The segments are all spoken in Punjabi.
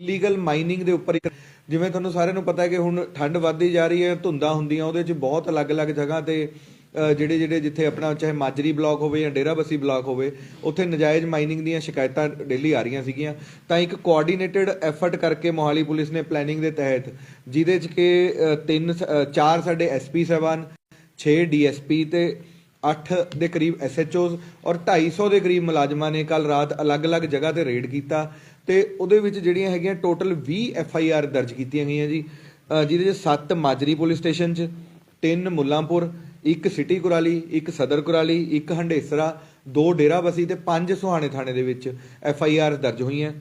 ਲੀਗਲ ਮਾਈਨਿੰਗ ਦੇ ਉੱਪਰ ਜਿਵੇਂ ਤੁਹਾਨੂੰ ਸਾਰਿਆਂ ਨੂੰ ਪਤਾ ਹੈ ਕਿ ਹੁਣ ਠੰਡ ਵੱਧਦੀ ਜਾ ਰਹੀ ਹੈ, ਧੁੰਦਾਂ ਹੁੰਦੀਆਂ, ਉਹਦੇ 'ਚ ਬਹੁਤ ਅਲੱਗ-ਅਲੱਗ ਜਗ੍ਹਾ ਤੇ ਜਿਹੜੇ ਜਿਹੜੇ ਜਿੱਥੇ ਆਪਣਾ ਚਾਹੇ ਮਾਜਰੀ ਬਲਾਕ ਹੋਵੇ ਜਾਂ ਡੇਰਾਬੱਸੀ ਬਲਾਕ ਹੋਵੇ, ਉੱਥੇ ਨਜਾਇਜ਼ ਮਾਈਨਿੰਗ ਦੀਆਂ ਸ਼ਿਕਾਇਤਾਂ ਡੇਲੀ ਆ ਰਹੀਆਂ ਸੀਗੀਆਂ। ਤਾਂ ਇੱਕ ਕੋਆਰਡੀਨੇਟਿਡ ਐਫਰਟ ਕਰਕੇ ਮੋਹਾਲੀ ਪੁਲਿਸ ਨੇ ਪਲੈਨਿੰਗ ਦੇ ਤਹਿਤ, ਜਿਹਦੇ 'ਚ ਕਿ ਤਿੰਨ ਚਾਰ ਸਾਡੇ ਐਸਪੀ ਸਾਹਿਬਾਨ 6 ਡੀਐਸਪੀ ਤੇ 8 ਦੇ ਕਰੀਬ ਐਸਐਚਓਜ਼ ਔਰ 250 ਦੇ ਕਰੀਬ ਮੁਲਾਜ਼ਮਾਂ ਨੇ ਕੱਲ ਰਾਤ ਅਲੱਗ-ਅਲੱਗ ਜਗ੍ਹਾ ਤੇ ਰੇਡ ਕੀਤਾ। ਤੇ ਉਹਦੇ ਵਿੱਚ ਜਿਹੜੀਆਂ ਹੈਗੀਆਂ ਟੋਟਲ 20 ਆਰ ਦਰਜ ਕੀਤੀਆਂ ਗਈਆਂ ਜੀ। ਜਿਹਦੇ 'ਚ 7 ਮਾਜਰੀ ਪੁਲਿਸ ਸਟੇਸ਼ਨ 'ਚ 3 ਮੁੱਲਾਂਪੁਰ, ਇੱਕ ਸਿਟੀ ਕੁਰਾਲੀ, ਇੱਕ ਸਦਰ ਕੁਰਾਲੀ, ਇੱਕ ਹੰਡੇਸਰਾ, ਦੋ ਡੇਰਾਬਸੀ ਤੇ ਪੰਜ ਸੁਹਾਣੇ ਥਾਣੇ ਦੇ ਵਿੱਚ ਐੱਫ ਆਈ ਆਰ ਦਰਜ ਹੋਈਆਂ।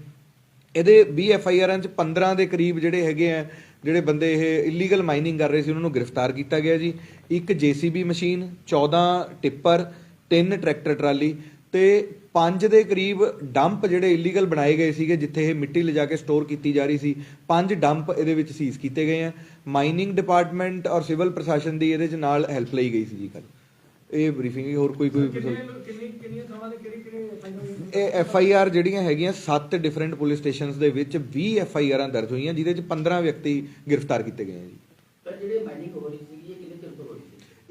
ਇਹਦੇ 20 ਐਫ ਆਈ ਆਰਾਂ ਚ 15 ਦੇ ਕਰੀਬ ਜਿਹੜੇ ਹੈਗੇ ਆ, ਜਿਹੜੇ ਬੰਦੇ ਇਹ ਇਲੀਗਲ ਮਾਈਨਿੰਗ ਕਰ ਰਹੇ ਸੀ, ਉਹਨਾਂ ਨੂੰ ਗ੍ਰਿਫਤਾਰ ਕੀਤਾ ਗਿਆ ਜੀ। ਇੱਕ JCB machine 14 tipper 3 tractor trolley ਤੇ 5 ਦੇ ਕਰੀਬ ਡੰਪ ਜਿਹੜੇ ਇਲੀਗਲ ਬਣਾਏ ਗਏ ਸੀਗੇ ਜਿੱਥੇ ਇਹ ਮਿੱਟੀ ਲਿਜਾ ਕੇ ਸਟੋਰ ਕੀਤੀ ਜਾ ਰਹੀ ਸੀ 5 ਡੰਪ ਇਹਦੇ ਵਿੱਚ ਸੀਜ਼ ਕੀਤੇ ਗਏ ਆ। ਮਾਈਨਿੰਗ ਡਿਪਾਰਟਮੈਂਟ ਔਰ ਸਿਵਲ ਪ੍ਰਸ਼ਾਸਨ ਦੀ ਇਹਦੇ ਚ ਨਾਲ ਹੈਲਪ ਲਈ ਗਈ ਸੀ ਜੀ ਕੱਲ ਇਹ ਬਰੀਫਿੰਗ ਹੋਰ ਕੋਈ ਕੋਈ ਕਿੰਨੇ ਕਿੰਨੀ ਕਿੰਨੀਆਂ ਥਾਵਾਂ ਦੇ ਕਿਹੜੇ ਕਿਹੜੇ ਫਾਈਨਲ ਹੋਏ ਇਹ ਐਫ ਆਈ ਆਰ ਜਿਹੜੀਆਂ ਹੈਗੀਆਂ 7 ਡਿਫਰੈਂਟ ਪੁਲਿਸ ਸਟੇਸ਼ਨਸ ਦੇ ਵਿੱਚ 20 ਐਫ ਆਈ ਆਰਾਂ ਦਰਜ ਹੋਈਆਂ ਜਿਹਦੇ ਚ 15 ਵਿਅਕਤੀ ਗ੍ਰਿਫਤਾਰ ਕੀਤੇ ਗਏ ਆ ਜੀ। ਪਰ ਜਿਹੜੇ ਮਾਈਨਿੰਗ ਹੋ ਰਹੀ ਸੀ ਇਹ ਸੀ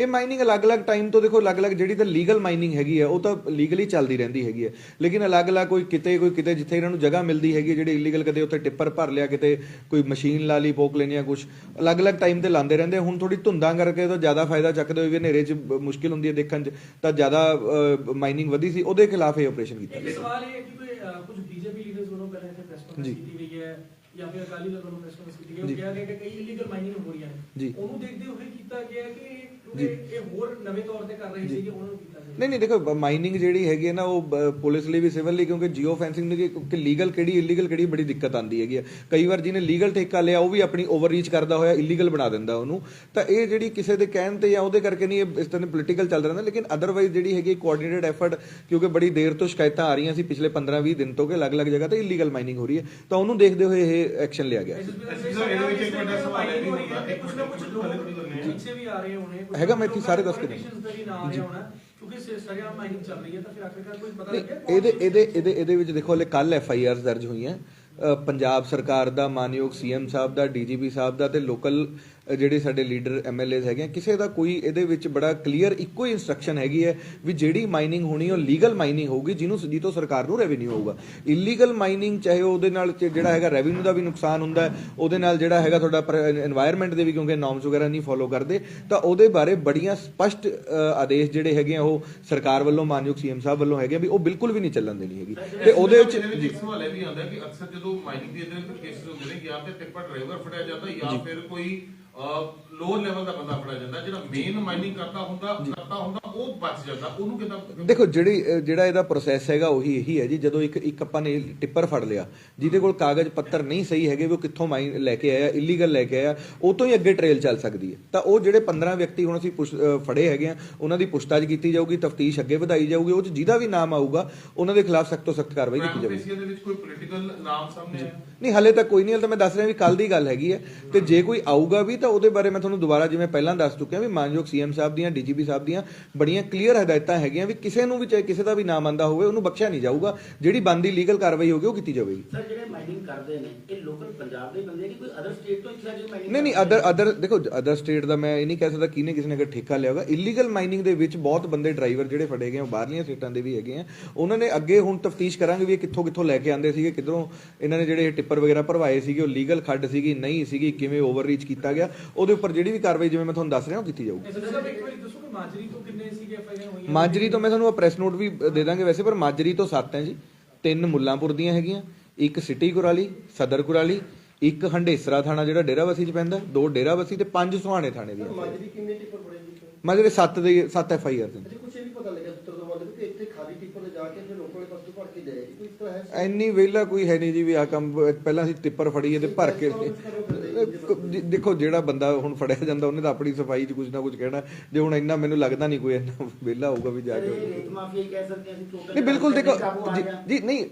ਇਹ ਮਾਈਨਿੰਗ ਅਲੱਗ-ਅਲੱਗ ਟਾਈਮ ਤੋਂ ਦੇਖੋ ਅਲੱਗ-ਅਲੱਗ ਜਿਹੜੀ ਤਾਂ ਲੀਗਲ ਮਾਈਨਿੰਗ ਹੈਗੀ ਹੈ ਉਹ ਤਾਂ ਲੀਗਲੀ ਚੱਲਦੀ ਰਹਿੰਦੀ ਹੈਗੀ ਹੈ ਲੇਕਿਨ ਅਲੱਗ-ਅਲੱਗ ਕੋਈ ਕਿਤੇ ਕੋਈ ਕਿਤੇ ਜਿੱਥੇ ਇਹਨਾਂ ਨੂੰ ਜਗ੍ਹਾ ਮਿਲਦੀ ਹੈਗੀ ਜਿਹੜੀ ਇਲੀਗਲ ਕਦੇ ਉੱਥੇ ਟਿੱਪਰ ਭਰ ਲਿਆ ਕਿਤੇ ਕੋਈ ਮਸ਼ੀਨ ਲਾ ਲਈ ਪੋਕ ਲੈਣੀ ਆ ਕੁਝ ਅਲੱਗ-ਅਲੱਗ ਟਾਈਮ ਤੇ ਲਾਉਂਦੇ ਰਹਿੰਦੇ ਹੁਣ ਥੋੜੀ ਧੁੰਦਾਂ ਕਰਕੇ ਤਾਂ ਜ਼ਿਆਦਾ ਫਾਇਦਾ ਚੱਕਦੇ ਹੋਏ ਹਨੇਰੇ 'ਚ ਮੁਸ਼ਕਿਲ ਹੁੰਦੀ ਹੈ ਦੇਖਣ 'ਚ। ਤਾਂ ਜ਼ਿਆਦਾ ਮਾਈਨਿੰਗ ਵਧੀ ਸੀ ਉਹਦੇ ਖਿਲਾਫ ਇਹ ਆਪਰੇਸ਼ਨ ਕੀਤਾ ਸਵਾਲ ਇਹ ਹੈ ਕਿ ਕੁਝ ਬੀਜੇਪੀ ਲੀਡਰਸ ਵੱਲੋਂ ਪਹਿਲਾਂ ਇੱਥੇ ਪ੍ਰੈਸ ਕਾਨਫਰੰਸ। ਕੀਤੀ ਗਈ ਹੈ ਜਾਂ ਫਿਰ ਅਕਾਲੀ ਦਲ ਵੱਲੋਂ ਪ੍ਰੈਸ ਕਾਨਫਰੰਸ ਕੀਤੀ ਗਈ ਹੈ। ਉਹ ਕਿਹਾ ਗਿਆ ਕਿ ਕਈ ਇਲੀਗਲ ਮਾਈਨਿੰਗ ਹੋ ਰਹੀਆਂ। ਨੇ। ਉਹਨੂੰ ਦੇਖਦੇ ਹੋਏ ਕੀਤਾ ਗਿਆ ਕਿ ਜੀ। ਕਿਉਂਕਿ ਇਹ ਹੋਰ ਨਵੇਂ ਤੌਰ ਤੇ ਕਰ ਰਹੇ ਜੀ। ਸੀਗੇ ਉਹਨਾਂ ਨੂੰ ਕੀਤਾ ਗਿਆ ਨਹੀਂ ਨਹੀਂ ਦੇਖੋ ਮਾਈਨਿੰਗ ਜਿਹੜੀ ਹੈਗੀ ਹੈ ਨਾ ਉਹ ਪੁਲਿਸ ਲਈ ਵੀ ਸਿਵਲ ਲਈ ਕਿਉਂਕਿ ਜੀਓ ਫੈਂਸਿੰਗ ਦੀ ਕਿ ਲੀਗਲ ਕਿਹੜੀ ਇਲੀਗਲ ਕਿਹੜੀ ਬੜੀ ਦਿੱਕਤ ਆਂਦੀ ਹੈਗੀ ਹੈ ਕਈ ਵਾਰ ਜਿਹਨੇ ਲੀਗਲ ਠੇਕਾ ਲਿਆ ਉਹ ਵੀ ਆਪਣੀ ਓਵਰਰੀਚ ਕਰਦਾ ਹੋਇਆ ਇਲੀਗਲ ਬਣਾ ਦਿੰਦਾ ਉਹਨੂੰ ਤਾਂ ਇਹ ਜਿਹੜੀ ਕਿਸੇ ਦੇ ਕਹਿਣ ਤੇ ਜਾਂ ਉਹਦੇ ਕਰਕੇ ਨਹੀਂ ਇਹ ਇਸ ਤਰ੍ਹਾਂ ਪੋਲੀਟੀਕਲ ਚੱਲ ਰਹਿੰਦਾ ਲੇਕਿਨ ਅਦਰਵਾਈਜ਼ ਜਿਹੜੀ ਹੈਗੀ ਕੋਆਰਡੀਨੇਟਡ ਐਫਰਟ ਕਿਉਂਕਿ ਬੜੀ ਦੇਰ ਤੋਂ ਸ਼ਿਕਾਇਤਾਂ ਆ ਰਹੀਆਂ ਸੀ ਪਿਛਲੇ 15-20 ਦਿਨ ਤੋਂ ਕਿ ਅਲੱਗ-ਅਲੱਗ ਜਗ੍ਹਾ ਤੇ ਇਲੀਗਲ ਮਾਈਨਿੰਗ ਹੋ ਰਹੀ ਹੈ ਤਾਂ ਉਹਨੂੰ ਦੇਖਦੇ ਹੋਏ ਇਹ ਐਕਸ਼ਨ ਲਿਆ ਗਿਆ ਨਾ ਹੈ। ਹੈਗਾ, ਮੈਂ ਇੱਥੇ ਸਾਰੇ ਦੱਸ ਕੇ ਦਿੰਦਾ। ਕੌਣ ਇਹਦੇ? ਇਹਦੇ ਇਹਦੇ ਇਹਦੇ ਵਿੱਚ ਦੇਖੋ ਹਲੇ ਕੱਲ ਐਫ ਆਈ ਆਰਸ ਦਰਜ ਹੋਈਆਂ ਅ, ਪੰਜਾਬ ਸਰਕਾਰ ਦਾ ਮਾਨਯੋਗ ਸੀਐਮ ਸਾਹਿਬ ਦਾ ਡੀਜੀਪੀ ਸਾਹਿਬ ਦਾ ਤੇ ਲੋਕਲ ਜਿਹੜੇ ਸਾਡੇ ਲੀਡਰ ਐਮਐਲਏਸ ਹੈਗੇ ਕਿਸੇ ਦਾ ਕੋਈ ਇਹਦੇ ਵਿੱਚ ਬੜਾ ਕਲੀਅਰ ਇੱਕੋ ਹੀ ਇਨਸਟਰਕਸ਼ਨ ਹੈਗੀ ਹੈ ਵੀ ਜਿਹੜੀ ਮਾਈਨਿੰਗ ਹੋਣੀ ਉਹ ਲੀਗਲ ਮਾਈਨਿੰਗ ਹੋਊਗੀ ਜਿਹਨੂੰ ਜਿੱਤੋਂ ਸਰਕਾਰ ਨੂੰ ਰੈਵਨਿਊ ਹੋਊਗਾ। ਇਲੀਗਲ ਮਾਈਨਿੰਗ ਚਾਹੇ ਉਹਦੇ ਨਾਲ ਜਿਹੜਾ ਹੈਗਾ ਰੈਵਨਿਊ ਦਾ ਵੀ ਨੁਕਸਾਨ ਹੁੰਦਾ ਹੈ ਉਹਦੇ ਨਾਲ ਜਿਹੜਾ ਹੈਗਾ ਤੁਹਾਡਾ এনवायरमेंट ਦੇ ਵੀ ਕਿਉਂਕਿ ਨੋਰਮਸ ਵਗੈਰਾ ਨਹੀਂ ਫੋਲੋ ਕਰਦੇ ਤਾਂ ਉਹਦੇ ਬਾਰੇ ਬੜੀਆਂ ਸਪਸ਼ਟ ਆਦੇਸ਼ ਜਿਹੜੇ ਹੈਗੇ ਆ ਉਹ ਸਰਕਾਰ ਵੱਲੋਂ ਮਾਨਯੋਗ ਸੀਐਮ ਸਾਹਿਬ ਵੱਲੋਂ ਹੈਗੇ ਵੀ ਉਹ ਬਿਲਕੁਲ ਵੀ ਨਹੀਂ ਚੱਲਣ ਦੇਣੀ ਹੈਗੀ। ਤੇ ਉਹਦੇ ਵਿੱਚ ਜੀ ਸਵਾਲ ਇਹ ਵੀ ਆਉਂਦਾ ਕਿ ਅਕਸਰ ਜਦੋਂ ਮਾਈਨਿੰਗ ਦੇ ਅੰਦਰ ਕੇਸ ਹੁੰਦੇ ਨੇ ਜਾਂ ਤੇ ਟਿੱਪਰ ਡਰਾਈਵਰ ਫੜਿਆ ਜਾਂਦਾ ਜਾਂ। ਫਿਰ ਕੋਈ ਲੋਅਰ ਲੈਵਲ ਦਾ ਬੰਦਾ ਫੜਿਆ ਜਾਂਦਾ ਜਿਹੜਾ ਮੇਨ ਮਾਈਨਿੰਗ ਕਰਦਾ ਹੁੰਦਾ ਕਰਦਾ ਹੁੰਦਾ ਉਹ ਬਚ ਜਾਂਦਾ ਉਹਨੂੰ ਕਿਦਾਂ ਦੇਖੋ ਜਿਹੜੀ ਜਿਹੜਾ ਇਹਦਾ ਪ੍ਰੋਸੈਸ ਹੈਗਾ ਉਹੀ ਇਹੀ ਹੈ ਜੀ ਜਦੋਂ ਇੱਕ ਇੱਕ ਆਪਾਂ ਨੇ ਟਿੱਪਰ ਫੜ ਲਿਆ ਜਿਹਦੇ ਕੋਲ ਕਾਗਜ਼ ਪੱਤਰ ਨਹੀਂ ਸਹੀ ਹੈਗੇ ਵੀ ਉਹ ਕਿੱਥੋਂ ਮਾਈਨ ਲੈ ਕੇ ਆਇਆ ਇਲੀਗਲ ਲੈ ਕੇ ਆਇਆ ਉਹ ਤੋਂ ਹੀ ਅੱਗੇ ਟ੍ਰੇਲ ਚੱਲ ਸਕਦੀ ਹੈ। ਤਾਂ ਉਹ ਜਿਹੜੇ 15 ਵਿਅਕਤੀ ਹੁਣ ਅਸੀਂ ਫੜੇ ਹੈਗੇ ਆ ਉਹਨਾਂ ਦੀ ਪੁੱਛਤਾਛ ਕੀਤੀ ਜਾਊਗੀ ਤਫਤੀਸ਼ ਅੱਗੇ ਵਧਾਈ ਜਾਊਗੀ ਉਹ ਚ ਜਿਹਦਾ ਵੀ ਨਾਮ ਆਊਗਾ ਉਹਨਾਂ ਦੇ ਖਿਲਾਫ ਸਖਤ ਤੋਂ ਸਖਤ ਕਾਰਵਾਈ ਕੀਤੀ ਪ੍ਰਾਈਮ ਦੇ ਵਿੱਚ ਕੋਈ ਪੋਲੀਟੀਕਲ ਨਾਮ ਸਾਹਮਣੇ ਆਇਆ? ਨਹੀਂ ਹਲੇ ਤਾਂ ਕੋਈ ਨਹੀਂ ਹਲੇ ਤਾਂ ਮੈਂ ਦੱਸ ਰਿਹਾ ਵੀ ਕੱਲ ਦੀ ਗੱਲ ਹੈਗੀ ਹੈ ਤੇ ਜੇ ਕੋਈ ਆਊਗਾ ਵੀ ਤਾਂ ਉਹਦੇ ਬਾਰੇ ਮੈਂ ਤੁਹਾਨੂੰ ਦੁਬਾਰਾ ਜਿਵੇਂ ਪਹਿਲਾਂ ਦੱਸ ਚੁੱਕਿਆ ਵੀ ਮਾਨਯੋਗ ਸੀਐਮ ਸਾਹਿਬ ਦੀਆਂ ਡੀਜੀਪੀ ਸਾਹਿਬ ਦੀਆਂ ਬੜੀਆਂ ਕਲੀਅਰ ਹਦਾਇਤਾਂ ਹੈਗੀਆਂ ਵੀ ਕਿਸੇ ਨੂੰ ਵੀ ਚਾਹੇ ਕਿਸੇ ਦਾ ਵੀ ਨਾਮ ਆਂਦਾ ਹੋਵੇ ਉਹਨੂੰ ਬਖਸ਼ਿਆ ਨਹੀਂ ਜਾਊਗਾ। ਜਿਹੜੀ ਬੰਦੀ ਲੀਗਲ ਕਾਰਵਾਈ ਹੋਗੀ ਉਹ ਕੀਤੀ ਜਾਵੇਗੀ। ਸਰ ਜਿਹੜੇ ਮਾਈਨਿੰਗ ਕਰਦੇ ਨੇ ਇਹ ਲੋਕਲ ਪੰਜਾਬ ਦੇ ਬੰਦੇ ਕਿ ਕੋਈ ਅਦਰ ਸਟੇਟ ਤੋਂ ਇੱਥੇ ਆ ਜਿਹੜੇ ਮਾਈਨਿੰਗ ਨਹੀਂ ਨਹੀਂ ਅਦਰ ਅਦਰ ਦੇਖੋ ਅਦਰ ਸਟੇਟ ਦਾ ਮੈਂ ਇਹ ਨਹੀਂ ਕਹਿ ਸਕਦਾ ਕਿਹਨੇ ਕਿਸੇ ਨੇ ਅਗਰ ਠੇਕਾ ਲਿਆ ਹੋਗਾ। ਇਲੀਗਲ ਮਾਈਨਿੰਗ ਦੇ ਵਿੱਚ ਬਹੁਤ ਬੰਦੇ ਡਰਾਈਵਰ ਜਿਹੜੇ ਫੜੇ ਗਏ ਉਹ ਬਾਹਰਲੀਆਂ ਸਟੇਟਾਂ ਦੇ ਵੀ ਹੈਗੇ ਆ। ਉਹਨਾਂ ਨੇ ਅੱਗੇ ਹੁਣ ਤਫਤੀਸ਼ ਕਰਾਂਗੇ ਵੀ ਇਹ ਕਿੱਥੋਂ ਕਿੱਥੋਂ ਲੈ ਕੇ ਆਂਦੇ ਸੀਗੇ ਕਿਧਰੋਂ ਇਹਨਾਂ ਨੇ ਜਿਹੜੇ ਟਿੱਪਰ ਵਗੈਰਾ ਭਰਵਾਏ ਸੀਗੇ ਉਹ ਲੀਗਲ ਖੱਡ ਸੀਗੀ ਨਹੀਂ ਸੀਗੀ ਕਿਵੇਂ ਓਵਰਰੀਚ ਕੀਤਾ ਗਿਆ। ਉਹਦੇ ਉੱਪਰ ਜਿਹੜੀ ਵੀ ਕਾਰਵਾਈ ਜਿਵੇਂ ਮੈਂ ਤੁਹਾਨੂੰ ਦੱਸ ਰਿਹਾ ਉਹ ਕੀਤੀ ਜਾਊਗੀ। ਐਸਐਸਪੀ ਸਾਹਿਬ ਇੱਕ ਵਾਰੀ ਦੱਸੋ ਕਿ ਮਾਜਰੀ ਤੋਂ ਕਿੰਨੇ ਸੀਗੇ ਐਫਆਈਆਰ ਹੋਈਆਂ? ਮਾਜਰੀ ਤੋਂ ਮੈਂ ਤੁਹਾਨੂੰ ਪ੍ਰੈਸ ਨੋਟ ਵੀ ਦੇ ਦਾਂਗੇ ਵੈਸੇ ਪਰ ਮਾਜਰੀ ਤੋਂ 7 ਹੈ ਜੀ। ਤਿੰਨ ਮੁੱਲਾਂਪੁਰ ਦੀਆਂ ਹੈਗੀਆਂ ਇੱਕ ਸਿਟੀ ਕੁਰਾਲੀ ਸਦਰ ਕੁਰਾਲੀ ਇੱਕ ਹੰਡੇਸਰਾ ਥਾਣਾ ਜਿਹੜਾ ਡੇਰਾਬੱਸੀ ਚ ਪੈਂਦਾ ਦੋ ਡੇਰਾਬੱਸੀ ਤੇ ਪੰਜ ਸੁਹਾਣੇ ਥਾਣੇ ਦੀਆਂ। ਮਾਜਰੀ ਕਿੰਨੇ ਟਿੱਪਰ ਬੜੇ ਜੀ ਮਾਜਰੀ 7 ਦੇ 7 ਐਫ ਆਈ ਆਰ ਨੇ ਅਜੇ ਕੁਛ ਇਹ ਵੀ ਪਤਾ ਲੱਗਿਆ ਸੂਤਰ ਤੋਂ ਬਾਅਦ ਕਿ ਇੱਥੇ ਖਾਲੀ ਟਿੱਪਰ ਜਾ ਕੇ ਫਿਰ ਲੋਕਾਂ ਦੇ ਪਾਸੋਂ ਭਰ ਕੇ ਜਾਏਗੀ ਕੋਈ ਇਸ ਤਰ੍ਹਾਂ ਹੈ? ਐਨੀ ਵਿਹਲਾ ਕੋਈ ਹੈ ਨਹੀਂ ਜੀ ਵੀ ਆ ਕੰਮ ਪਹਿਲਾਂ ਅਸੀਂ ਟਿੱਪਰ ਫੜੀ ਇਹਦੇ ਭਰ ਕੇ ਦੇਖੋ ਜਿਹੜਾ ਬੰਦਾ ਹੁਣ ਫੜਿਆ ਜਾਂਦਾ ਉਹਨੇ ਤਾਂ ਆਪਣੀ ਸਫ਼ਾਈ 'ਚ ਕੁਝ ਨਾ ਕੁਝ ਕਹਿਣਾ। ਜੇ ਹੁਣ ਇੰਨਾ ਮੈਨੂੰ ਲੱਗਦਾ ਨਹੀਂ ਕੋਈ ਇੰਨਾ ਵਿਹਲਾ ਹੋਊਗਾ ਵੀ ਜਾ ਕੇ ਨਹੀਂ ਬਿਲਕੁਲ ਦੇਖੋ ਜੀ ਨਹੀਂ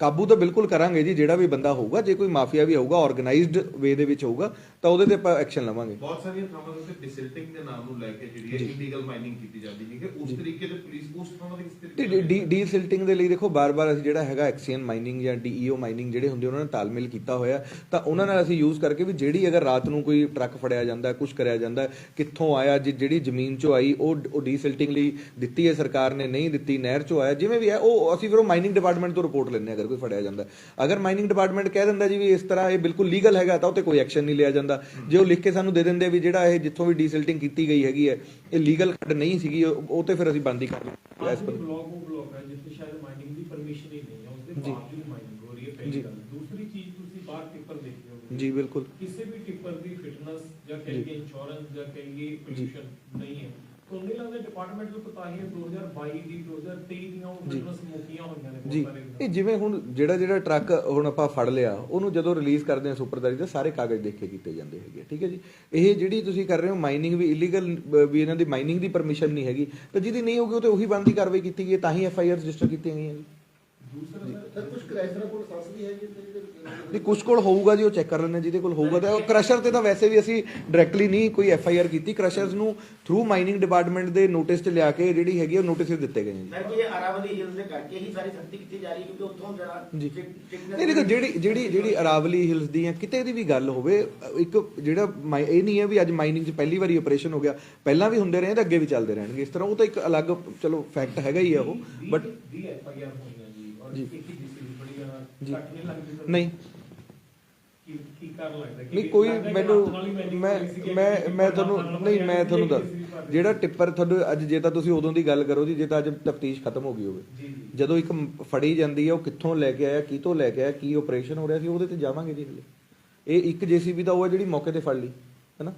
ਕਾਬੂ ਤਾਂ ਬਿਲਕੁਲ ਕਰਾਂਗੇ ਜੀ ਜਿਹੜਾ ਵੀ ਬੰਦਾ ਹੋਊਗਾ ਜੇ ਕੋਈ ਮਾਫੀਆ ਵੀ ਹੋਊਗਾ ਆਰਗੇਨਾਈਜ਼ਡ ਵੇ ਦੇ ਵਿੱਚ ਹੋਊਗਾ ਤਾਂ ਉਹਦੇ ਤੇ ਆਪਾਂ ਐਕਸ਼ਨ ਲਵਾਂਗੇ। ਬਹੁਤ ਸਾਰੀਆਂ ਥਾਵਾਂ ਉੱਤੇ ਡਿਸਿਲਟਿੰਗ ਦੇ ਨਾਮ ਨੂੰ ਲੈ ਕੇ ਜਿਹੜੀ ਹੈ ਇਲੀਗਲ ਮਾਈਨਿੰਗ ਕੀਤੀ ਜਾਂਦੀ ਹੈ। ਕਿ ਉਸ ਤਰੀਕੇ ਦੇ ਪੁਲਿਸ ਉਸ ਥਾਵਾਂ ਦੇ ਕਿਸ ਤੇ ਤਰੀਕੇ ਡੀ ਡੀ ਸਿਲਟਿੰਗ ਦੇ ਲਈ ਦੇਖੋ ਬਾਰ-ਬਾਰ ਅਸੀਂ ਜਿਹੜਾ ਹੈਗਾ ਐਕਸੀਅਨ ਮਾਈਨਿੰਗ ਜਾਂ ਡੀਈਓ ਮਾਈਨਿੰਗ ਜਿਹੜੇ ਹੁੰਦੇ ਉਹਨਾਂ ਨਾਲ ਤਾਲਮੇਲ ਕੀਤਾ ਹੋਇਆ। ਤਾਂ ਉਹਨਾਂ ਨਾਲ ਅਸੀਂ ਯੂਜ਼ ਕਰਕੇ ਵੀ ਜਿਹੜੀ ਅਗਰ ਰਾਤ ਨੂੰ ਕੋਈ ਟਰੱਕ ਫੜਿਆ ਜਾਂਦਾ ਕੁਝ ਕਰਿਆ ਜਾਂਦਾ ਕਿੱਥੋਂ ਆਇਆ ਜਿ- ਜਿਹੜੀ ਜ਼ਮੀਨ ਚੋਂ ਆਈ ਉਹ ਉਹ ਡੀ ਸਿਲਟਿੰਗ ਲਈ ਦਿੱਤੀ ਹੈ ਸਰਕਾਰ ਨੇ ਨਹੀਂ ਦਿੱਤੀ ਨਹਿਰ ਚੋਂ ਆਇਆ ਜਿਵੇਂ ਵੀ ਹੈ ਉਹ ਅਸੀਂ ਫਿਰ ਉਹ ਮਾਈਨਿੰਗ ਡਿਪਾਰਟਮੈਂਟ ਤੋਂ ਰਿਪੋਰਟ ਲੈਂਦੇ ਹਾਂ ਅਗਰ ਕੋਈ ਫੜਿਆ ਜਾਂਦਾ ਅਗਰ ਮਾਈਨਿੰਗ ਡਿਪਾਰਟਮੈਂਟ ਕਹਿ ਦਿੰਦਾ ਜੀ ਵੀ ਇਸ ਤਰ੍ਹਾਂ ਇਹ ਬਿਲਕੁਲ ਲੀਗਲ ਹੈਗਾ ਤਾਂ ਉਹ ਤੇ ਕੋਈ ਐਕਸ਼ਨ ਨਹੀਂ ਲਿਆ ਜਾਂਦਾ ਜੇ ਉਹ ਲਿਖ ਕੇ ਸਾਨੂੰ ਦੇ ਦਿੰਦੇ ਵੀ ਜਿਹੜਾ ਇਹ ਜਿੱਥੋਂ ਵੀ ਡੀ ਸਿਲਟਿੰਗ ਕੀਤੀ ਗਈ ਹੈਗੀ ਹੈ ਇਹ ਲੀਗਲ ਖੱਡ ਨਹੀਂ ਸੀਗੀ ਉਹ ਤੇ ਫਿਰ ਅਸੀਂ ਬੰਦ ਹੀ ਕਰ ਲਵਾਂਗੇ ਇਸ ਪਰ ਬਲੌਕ ਉਹ ਬਲੌਕ ਹੈ ਜਿੱਥੇ ਸ਼ਾਇਦ ਮਾਈਨਿੰਗ ਦੀ ਪਰਮਿਸ਼ਨ ਹੀ ਨਹੀਂ ਹੈ ਉਸਦੇ ਜੀ। ਬਾਵਜੂਦ ਮਾਈਨਿੰਗ ਹੋ ਰਹੀ ਹੈ। ਪਹਿਲੀ ਗੱਲ ਦੂਸਰੀ ਚੀਜ਼ ਤੁਸੀਂ ਬਾਹਰ ਟਿੱਪਰ ਦੇਖਦੇ ਹੋ ਜੀ ਬਿਲਕੁਲ। ਕਿਸੇ ਵੀ ਟਿੱਪਰ ਦੀ ਫਿਟਨੈਸ ਜਾਂ ਕਹੀਏ ਇੰਸ਼ੋਰੈਂਸ ਜਾਂ ਕਹੀਏ ਪੋਲੂਸ਼ਨ ਨਹੀਂ ਹੈ। ਤੋਂ ਨਹੀਂ ਲੱਗਦਾ ਡਿਪਾਰਟਮੈਂਟ ਨੂੰ ਪਤਾ ਹੀ ਹੈ 2022 ਦੀ 2023 ਦੀਆਂ ਉਹ। ਫਿਟਨੈਸ ਮੁੱਕੀਆਂ ਹੋਈਆਂ ਨੇ ਜੀ। ਬਹੁਤ ਸਾਰੇ ਇਹ ਜਿਵੇਂ ਹੁਣ ਜਿਹੜਾ ਜਿਹੜਾ ਟਰੱਕ ਹੁਣ ਆਪਾਂ ਫੜ ਲਿਆ ਉਹਨੂੰ ਜਦੋਂ ਰਿਲੀਜ਼ ਕਰਦੇ ਆ ਸੁਪਰਦਾਰੀ ਦੇ ਸਾਰੇ ਕਾਗਜ਼ ਦੇਖ ਕੀਤੇ ਜਾਂਦੇ ਹੈਗੇ ਠੀਕ ਹੈ ਜੀ? ਇਹ ਜਿਹੜੀ ਤੁਸੀਂ ਕਰ ਰਹੇ ਹੋ ਮਾਈਨਿੰਗ ਵੀ ਇਲੀਗਲ ਵੀ ਇਹਨਾਂ ਦੀ ਮਾਈਨਿੰਗ ਦੀ ਪਰਮਿਸ਼ਨ ਨਹੀਂ ਹੈਗੀ ਤਾਂ ਜਿਹਦੀ ਨਹੀਂ ਹੋਗੀ ਉਹ ਤੇ ਉਹੀ ਬੰਦ ਕਾਰਵਾਈ ਕੀਤੀ ਗਈ ਹੈ, ਤਾਂ ਹੀ ਐਫ ਆਈ ਆਰ ਰਜਿਸਟਰ ਕੀਤੀਆਂ ਗਈਆਂ ਜੀ। ਦੂਸਰਾ ਸਰ ਕੁਝ ਕ੍ਰੈਸ਼ਰਾਂ ਕੋਲ ਸੱਸ ਵੀ ਹੈ ਜੀ ਇੱਥੇ ਜਿਹਦੇ ਵੀ ਕੁਝ ਕੋਲ ਹੋਊਗਾ ਜੀ ਉਹ ਚੈੱਕ ਕਰ ਲੈਣੇ ਜਿਹਦੇ ਕੋਲ ਹੋਊਗਾ ਤਾਂ। ਕ੍ਰਸ਼ਰ ਤੇ ਤਾਂ ਵੈਸੇ ਵੀ ਅਸੀਂ ਡਾਇਰੈਕਟਲੀ ਨਹੀਂ ਕੋਈ ਐਫ ਆਈ ਆਰ ਕੀਤੀ। ਕ੍ਰਸ਼ਰਸ ਨੂੰ ਥਰੂ ਮਾਈਨਿੰਗ ਡਿਪਾਰਟਮੈਂਟ ਦੇ ਨੋਟਿਸ 'ਚ ਲਿਆ ਕੇ ਜਿਹੜੀ ਹੈਗੀ ਉਹ ਨੋਟਿਸ ਦਿੱਤੇ ਗਏ ਨੇ ਜੀ। ਸਰ ਕਿ ਇਹ ਅਰਾਵਲੀ ਹਿਲਸ ਦੇ ਕਰਕੇ ਹੀ ਸਾਰੀ ਸਖਤੀ ਕੀਤੀ ਜਾ ਰਹੀ ਹੈ? ਕਿਉਂਕਿ ਉੱਥੋਂ ਜਰਾ ਜੀ। ਨਹੀਂ ਦੇਖੋ ਜਿਹੜੀ ਜਿਹੜੀ ਜਿਹੜੀ ਅਰਾਵਲੀ ਹਿਲਸ ਦੀ ਹੈ ਕਿਤੇ ਦੀ ਵੀ ਗੱਲ ਹੋਵੇ ਇੱਕ ਜਿਹੜਾ ਇਹ ਨਹੀਂ ਹੈ ਵੀ ਅੱਜ ਮਾਈਨਿੰਗ 'ਚ ਪਹਿਲੀ ਵਾਰੀ ਆਪਰੇਸ਼ਨ ਹੋ ਗਿਆ। ਪਹਿਲਾਂ ਵੀ ਹੁੰਦੇ ਰਹੇ ਤਾਂ ਅੱਗੇ ਵੀ ਚੱਲਦੇ ਰਹਿਣਗੇ। ਇਸ ਤਰ੍ਹਾਂ ਉਹ ਤਾਂ ਇੱਕ ਅਲੱਗ ਚਲੋ ਫੈਕਟ ਹੈਗਾ ਹੀ ਹੈ ਉਹ ਬਟ ਜੀ। ਨਹੀਂ। ਕੀ ਕੀ ਲੱਗਦਾ ਕਿ ਨਹੀਂ ਕੋਈ ਕਿ ਮੈਨੂੰ ਮੈਂ ਕਿ ਮੈਂ ਮੈਂ ਤੁਹਾਨੂੰ ਨਹੀਂ ਮੈਂ ਤੁਹਾਨੂੰ ਦੱਸ। ਜਿਹੜਾ ਟਿੱਪਰ ਤੁਹਾਨੂੰ ਅੱਜ ਜੇ ਤਾਂ ਤੁਸੀਂ ਉਦੋਂ ਦੀ ਗੱਲ ਕਰੋ ਜੀ ਜੇ ਤਾਂ ਅੱਜ ਤਫਤੀਸ਼ ਖਤਮ ਹੋ ਗਈ ਹੋਵੇ। ਜਦੋਂ ਇੱਕ ਫੜੀ ਜਾਂਦੀ ਹੈ ਉਹ ਕਿੱਥੋਂ ਲੈ ਕੇ ਆਇਆ ਕਿਤੋਂ ਲੈ ਕੇ ਆਇਆ ਕੀ ਆਪਰੇਸ਼ਨ ਹੋ ਰਿਹਾ ਸੀ ਉਹਦੇ ਤੇ ਜਾਵਾਂਗੇ ਜੀ ਹਲੇ। ਇਹ ਇੱਕ ਜੀਸੀਬੀ ਦਾ ਉਹ ਹੈ ਜਿਹੜੀ ਮੌਕੇ ਤੇ ਫੜ ਲਈ ਹੈਨਾ?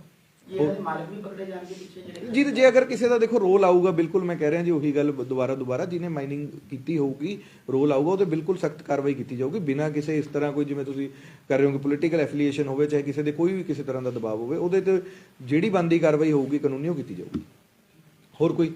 ਜੀ ਜੇ ਅਗਰ ਕਿਸੇ ਦਾ ਦੇਖੋ ਰੋਲ ਆਊਗਾ ਬਿਲਕੁਲ ਮੈਂ ਕਹਿ ਰਿਹਾ ਜੀ ਉਹੀ ਗੱਲ ਦੁਬਾਰਾ ਦੁਬਾਰਾ ਜਿਹਨੇ ਮਾਈਨਿੰਗ ਕੀਤੀ ਹੋਊਗੀ ਰੋਲ ਆਊਗਾ ਉਹਦੇ ਬਿਲਕੁਲ ਸਖਤ ਕਾਰਵਾਈ ਕੀਤੀ ਜਾਊਗੀ ਬਿਨਾਂ ਕਿਸੇ ਇਸ ਤਰ੍ਹਾਂ ਕੋਈ ਜਿਵੇਂ ਤੁਸੀਂ ਕਰ ਰਹੇ ਹੋ ਕਿ ਪੋਲੀਟੀਕਲ ਐਫੀਲੀਏਸ਼ਨ ਹੋਵੇ ਚਾਹੇ ਕਿਸੇ ਦੇ ਕੋਈ ਵੀ ਕਿਸੇ ਤਰ੍ਹਾਂ ਦਾ ਦਬਾਅ ਹੋਵੇ ਉਹਦੇ ਤੇ ਜਿਹੜੀ ਬੰਦੀ ਕਾਰਵਾਈ ਹੋਊਗੀ ਕਾਨੂੰਨੀ ਉਹ ਕੀਤੀ ਜਾਊਗੀ। ਹੋਰ ਕੋਈ?